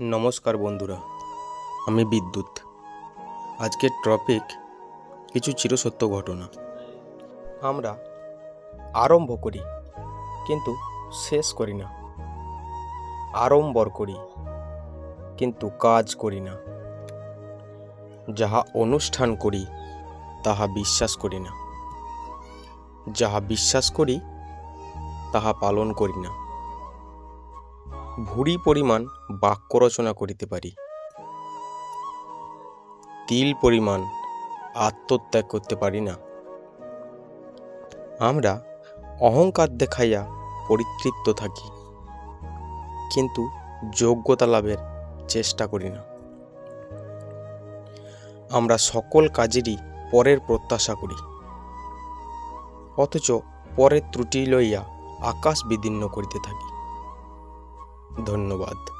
নমস্কার বন্ধুরা, আমি বিদ্যুৎ। আজকের টপিক কিছু চিরসত্য ঘটনা। আমরা আরম্ভ করি, কিন্তু শেষ করি না। আড়ম্বর করি, কিন্তু কাজ করি না। যাহা অনুষ্ঠান করি, তাহা বিশ্বাস করি না। যাহা বিশ্বাস করি, তাহা পালন করি না। ভুরি পরিমাণ বাক্য রচনা করিতে পারি। তিল পরিমাণ আত্মত্যাগ করতে পারি না। আমরা অহংকার দেখাইয়া পরিতৃপ্ত থাকি, কিন্তু যোগ্যতা লাভের চেষ্টা করি না। আমরা সকল কাজেরই পরের প্রত্যাশা করি, অথচ পরের ত্রুটি লইয়া আকাশ বিদীর্ণ করিতে থাকি। ধন্যবাদ।